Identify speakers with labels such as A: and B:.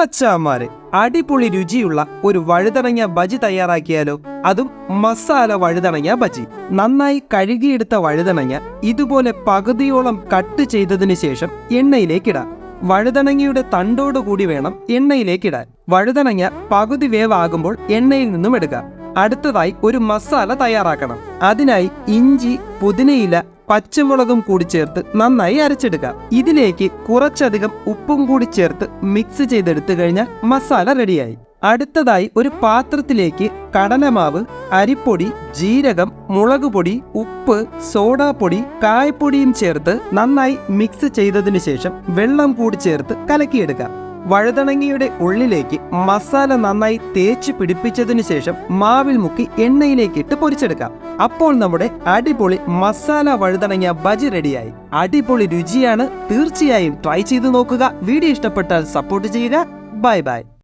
A: മച്ചാമാരെ അടിപൊളി രുചിയുള്ള ഒരു വഴുതണങ്ങ ബജി തയ്യാറാക്കിയാലോ? അതും മസാല വഴുതണങ്ങ ബജി. നന്നായി കഴുകിയെടുത്ത വഴുതണങ്ങ ഇതുപോലെ പകുതിയോളം കട്ട് ചെയ്തതിനു ശേഷം എണ്ണയിലേക്കിടാം. വഴുതണങ്ങയുടെ തണ്ടോടുകൂടി വേണം എണ്ണയിലേക്കിടാൻ. വഴുതണങ്ങ പകുതി വേവാകുമ്പോൾ എണ്ണയിൽ നിന്നും എടുക്കാം. അടുത്തതായി ഒരു മസാല തയ്യാറാക്കണം. അതിനായി ഇഞ്ചി പുതിനയില പച്ചമുളകും കൂടി ചേർത്ത് നന്നായി അരച്ചെടുക്കാം ഇതിലേക്ക് കുറച്ചധികം ഉപ്പും കൂടി ചേർത്ത് മിക്സ് ചെയ്തെടുത്തു കഴിഞ്ഞാൽ മസാല റെഡിയായി അടുത്തതായി ഒരു പാത്രത്തിലേക്ക് കടലമാവ് അരിപ്പൊടി ജീരകം മുളക് പൊടി ഉപ്പ് സോഡാപ്പൊടി കായപ്പൊടിയും ചേർത്ത് നന്നായി മിക്സ് ചെയ്തതിനു ശേഷം വെള്ളം കൂടി ചേർത്ത് കലക്കിയെടുക്കാം വഴുതണങ്ങിയുടെ ഉള്ളിലേക്ക് മസാല നന്നായി തേച്ച് പിടിപ്പിച്ചതിനു ശേഷം മാവിൽ മുക്കി എണ്ണയിലേക്കിട്ട് പൊരിച്ചെടുക്കാം അപ്പോൾ നമ്മുടെ അടിപൊളി മസാല വഴുതണങ്ങ ബജി റെഡിയായി. അടിപൊളി രുചിയാണ്. തീർച്ചയായും ട്രൈ ചെയ്ത് നോക്കുക. വീഡിയോ ഇഷ്ടപ്പെട്ടാൽ സപ്പോർട്ട് ചെയ്യുക. Bye bye